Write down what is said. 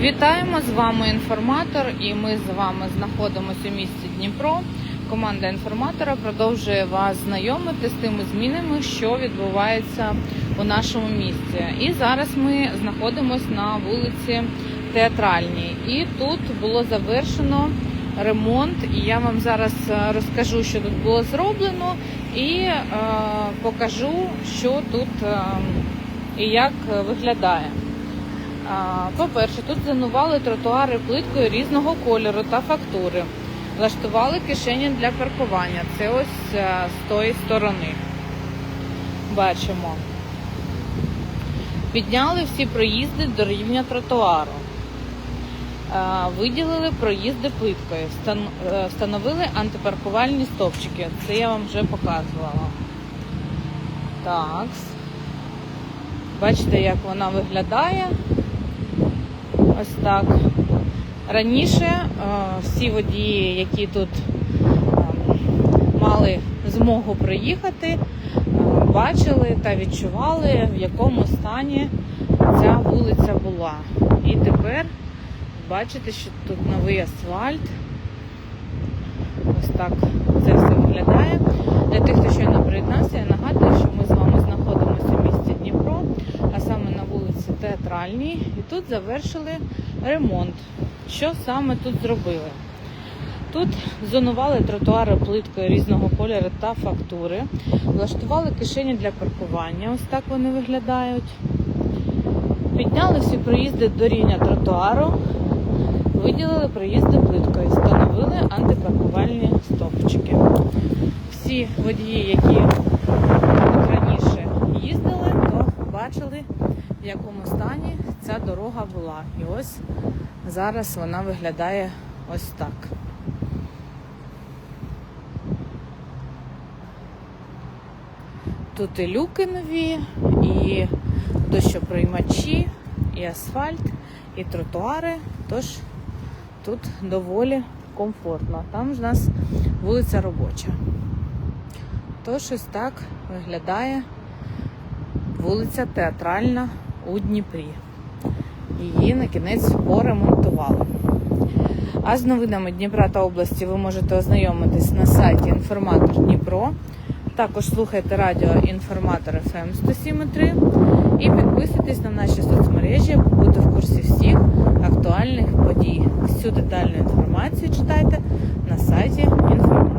Вітаємо з вами інформатор, і ми з вами знаходимося у місті Дніпро. Команда інформатора продовжує вас знайомити з тими змінами, що відбуваються у нашому місті. І зараз ми знаходимося на вулиці Театральній. І тут було завершено ремонт. І я вам зараз е, розкажу, що тут було зроблено, і е, покажу, що тут е, і як е, виглядає. По-перше, тут зонували тротуари плиткою різного кольору та фактури. Влаштували кишені для паркування. Це ось е, з тої сторони. Бачимо. Підняли всі проїзди до рівня тротуару. А, Виділили проїзди плиткою. Е, Встановили антипаркувальні стовпчики. Це я вам вже показувала. Так. Бачите, як вона виглядає. Ось так. Раніше е, всі водії, які тут е, мали змогу проїхати, е, бачили та відчували, в якому стані ця вулиця була. І тепер бачите, що тут новий асфальт. Ось так це все виглядає. Для тих, хто щойно приєднався, я нагадую, що ми з вами знаходимося в місті Дніпро, а саме на Театральній. І тут завершили ремонт. Що саме тут зробили? Тут зонували тротуари плиткою різного кольору та фактури, влаштували кишені для паркування, ось так вони виглядають. Підняли всі проїзди до рівня тротуару, виділили проїзди плиткою, встановили антипаркувальні стовпчики. Всі водії, які тут раніше їздили, то бачили, в якому стані ця дорога була. І ось зараз вона виглядає ось так. Тут і люки нові, і дощоприймачі, і асфальт, і тротуари. Тож тут доволі комфортно. Там у нас вулиця робоча. Тож ось так виглядає вулиця Театральна у Дніпрі. Її на кінець поремонтували. А з новинами Дніпра та області ви можете ознайомитись на сайті Інформатор Дніпро. Також слухайте радіо Інформатор FM 107.3 і підписуйтесь на наші соцмережі, аби бути в курсі всіх актуальних подій. Всю детальну інформацію читайте на сайті Інформатор.